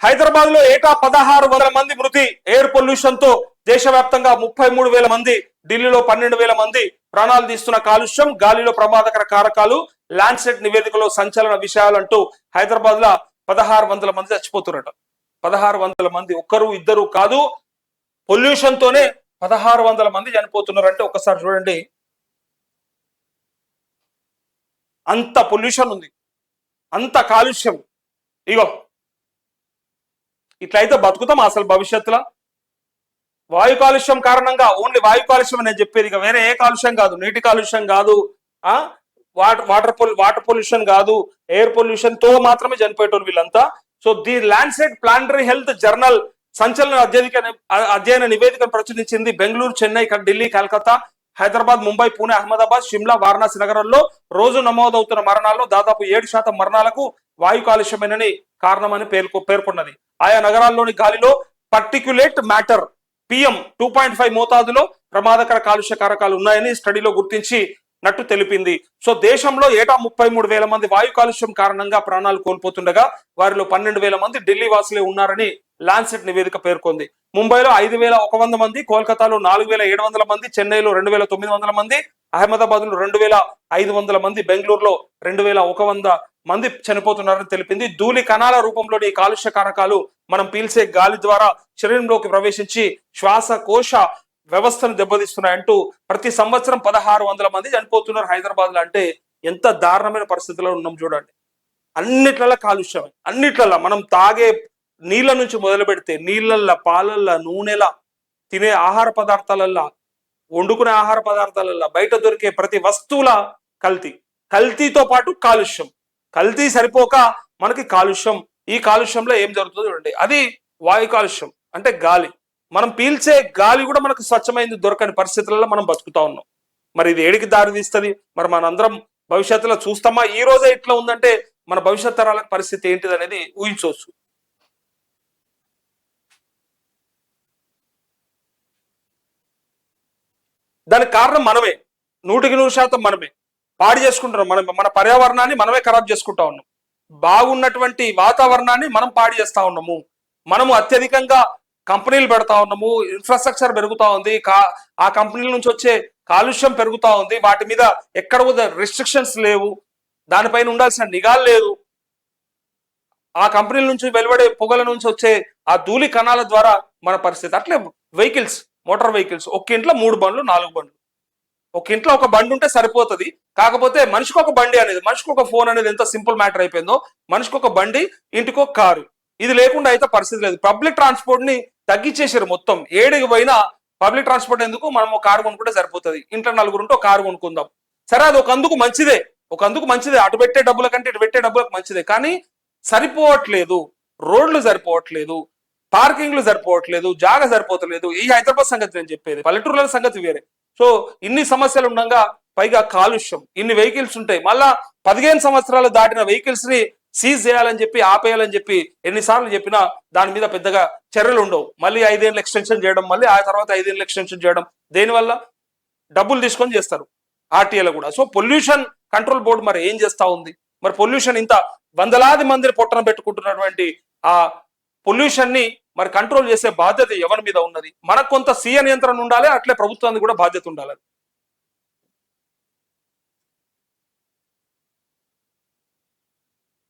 హైదరాబాద్లో ఏటా పదహారు వందల మంది మృతి ఎయిర్ పొల్యూషన్తో దేశవ్యాప్తంగా ముప్పై మూడు వేల మంది ఢిల్లీలో పన్నెండు వేల మంది ప్రాణాలు తీస్తున్న కాలుష్యం గాలిలో ప్రమాదకర కారకాలు ల్యాండ్సెట్ నివేదికలో సంచలన విషయాలు అంటూ హైదరాబాద్లో పదహారు వందల మంది చచ్చిపోతున్నట పదహారు వందల మంది ఒక్కరు ఇద్దరు కాదు పొల్యూషన్ తోనే పదహారు వందల మంది చనిపోతున్నారు అంటే ఒకసారి చూడండి. అంత పొల్యూషన్ ఉంది. అంత కాలుష్యం. ఇగో ఇట్లయితే బతుకుతాం అసలు భవిష్యత్తులో. వాయు కాలుష్యం కారణంగా ఓన్లీ వాయు కాలుష్యం నేను చెప్పేది ఇక వేరే ఏ కాలుష్యం కాదు నీటి కాలుష్యం కాదు ఆ? వాటర్ వాటర్ పొల్ వాటర్ పొల్యూషన్ కాదు ఎయిర్ పొల్యూషన్తో మాత్రమే చనిపోయేటోరు వీళ్ళంతా. So the Lancet planetary health journal సంచలన అధ్యయనిక అధ్యయన నివేదికను ప్రచురించింది బెంగళూరు చెన్నై ఢిల్లీ కలకత్తా హైదరాబాద్ ముంబై పూణె అహ్మదాబాద్ షిమ్లా వారణాసి నగరంలో రోజు నమోదవుతున్న మరణాల్లో దాదాపు ఏడు శాతం మరణాలకు వాయు కాలుష్యమేనని కారణమని పేర్కొ పేర్కొన్నది. ఆయా నగరాల్లోని గాలిలో particulate matter PM two point five మోతాదులో ప్రమాదకర కాలుష్య కారకాలు ఉన్నాయని స్టడీలో గుర్తించి నట్టు తెలిపింది. సో దేశంలో ఏటా ముప్పై మూడు వేల మంది వాయు కాలుష్యం కారణంగా ప్రాణాలు కోల్పోతుండగా వారిలో పన్నెండు వేల మంది ఢిల్లీ వాసులే ఉన్నారని లాన్సెట్ నివేదిక పేర్కొంది. ముంబైలో ఐదు వేల ఒక వంద మంది కోల్కతాలో నాలుగు వేల ఏడు వందల మంది చెన్నైలో రెండు వేల తొమ్మిది వందల మంది అహ్మదాబాద్లో రెండు వేల ఐదు వందల మంది బెంగళూరులో రెండు వేల ఒక వంద మంది చనిపోతున్నారని తెలిపింది. ధూళి కణాల రూపంలోని ఈ కాలుష్య కారకాలు మనం పీల్చే గాలి ద్వారా శరీరంలోకి ప్రవేశించి శ్వాసకోశ వ్యవస్థను దెబ్బతీస్తున్నాయంటూ ప్రతి సంవత్సరం పదహారు వందల మంది చనిపోతున్నారు హైదరాబాద్లో అంటే ఎంత దారుణమైన పరిస్థితిలో ఉన్నాం చూడండి. అన్నిట్లలో కాలుష్యం అన్నిట్లలో మనం తాగే నీళ్ళ నుంచి మొదలు పెడితే నీళ్ళల్లో పాలల్లో నూనెల తినే ఆహార పదార్థాలల్లో వండుకునే ఆహార పదార్థాలలో బయట దొరికే ప్రతి వస్తువుల కల్తీ. కల్తీతో పాటు కాలుష్యం. కల్తీ సరిపోక మనకి కాలుష్యం. ఈ కాలుష్యంలో ఏం జరుగుతుందో చూడండి. అది వాయు కాలుష్యం అంటే గాలి. మనం పీల్చే గాలి కూడా మనకు స్వచ్ఛమైంది దొరకని పరిస్థితులలో మనం బతుకుతా ఉన్నాం. మరి ఇది ఏడికి దారి తీస్తుంది? మరి మనందరం భవిష్యత్తులో చూస్తామా? ఈ రోజే ఇట్లా ఉందంటే మన భవిష్యత్ తరాల పరిస్థితి ఏంటిది అనేది ఊహించవచ్చు. దానికి కారణం మనమే. నూటికి నూరు శాతం మనమే. పాడి చేసుకుంటున్నాం. మనం మన పర్యావరణాన్ని మనమే ఖరాబ్ చేసుకుంటా ఉన్నాం. బాగున్నటువంటి వాతావరణాన్ని మనం పాడి చేస్తా ఉన్నాము. మనము అత్యధికంగా కంపెనీలు పెడతా ఉన్నాము. ఇన్ఫ్రాస్ట్రక్చర్ పెరుగుతా ఉంది. కా ఆ కంపెనీల నుంచి వచ్చే కాలుష్యం పెరుగుతా ఉంది. వాటి మీద ఎక్కడ కూడా రెస్ట్రిక్షన్స్ లేవు. దానిపైన ఉండాల్సిన నిఘాలు లేదు. ఆ కంపెనీల నుంచి వెలువడే పొగల నుంచి వచ్చే ఆ ధూళి కణాల ద్వారా మన పరిస్థితి. అట్లే వెహికల్స్ మోటార్ వెహికల్స్. ఒక ఇంట్లో మూడు బండ్లు నాలుగు బండ్లు. ఒక ఇంట్లో ఒక బండి ఉంటే సరిపోతుంది. కాకపోతే మనిషికి ఒక బండి అనేది మనిషికి ఒక ఫోన్ అనేది ఎంత సింపుల్ మ్యాటర్ అయిపోయిందో మనిషికి ఒక బండి ఇంటికి ఒక కారు. ఇది లేకుండా అయితే పరిస్థితి లేదు. పబ్లిక్ ట్రాన్స్పోర్ట్ని తగ్గించేసారు మొత్తం. ఏడికి పోయినా పబ్లిక్ ట్రాన్స్పోర్ట్ ఎందుకు? మనం ఒక కారు కొనుక్కుంటే సరిపోతుంది. ఇంట్లో నలుగురు ఉంటే ఒక కారు కొనుక్కుందాం. సరే అది ఒక అందుకు మంచిదే. ఒక అందుకు మంచిదే. అటు పెట్టే డబ్బుల కంటే ఇటు పెట్టే డబ్బులకు మంచిదే. కానీ సరిపోవట్లేదు. రోడ్లు సరిపోవట్లేదు. పార్కింగ్లు సరిపోవట్లేదు జాగ సరిపోతలేదు. ఈ హైదరాబాద్ సంగతి నేను చెప్పేది. పల్లెటూరుల సంగతి వేరే. సో ఇన్ని సమస్యలు ఉండగా పైగా కాలుష్యం. ఇన్ని వెహికల్స్ ఉంటాయి. మళ్ళా పదిహేను సంవత్సరాలు దాటిన వెహికల్స్ని సీజ్ చేయాలని చెప్పి ఆపేయాలని చెప్పి ఎన్నిసార్లు చెప్పినా దాని మీద పెద్దగా చర్యలు ఉండవు. మళ్ళీ ఐదేళ్ళు ఎక్స్టెన్షన్ చేయడం మళ్ళీ ఆ తర్వాత ఐదేళ్ళు ఎక్స్టెన్షన్ చేయడం దేనివల్ల? డబ్బులు తీసుకొని చేస్తారు ఆర్టీఏలో కూడా. సో పొల్యూషన్ కంట్రోల్ బోర్డు మరి ఏం చేస్తా ఉంది? మరి పొల్యూషన్ ఇంత వందలాది మందిని పొట్టన పెట్టుకుంటున్నటువంటి ఆ పొల్యూషన్ని మరి కంట్రోల్ చేసే బాధ్యత ఎవరి మీద ఉన్నది? మనకు కొంత సీఎ నియంత్రణ ఉండాలి అట్లే ప్రభుత్వానికి కూడా బాధ్యత ఉండాలి.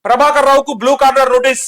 ప్రభాకర్ రావుకు బ్లూ కార్నర్ నోటీస్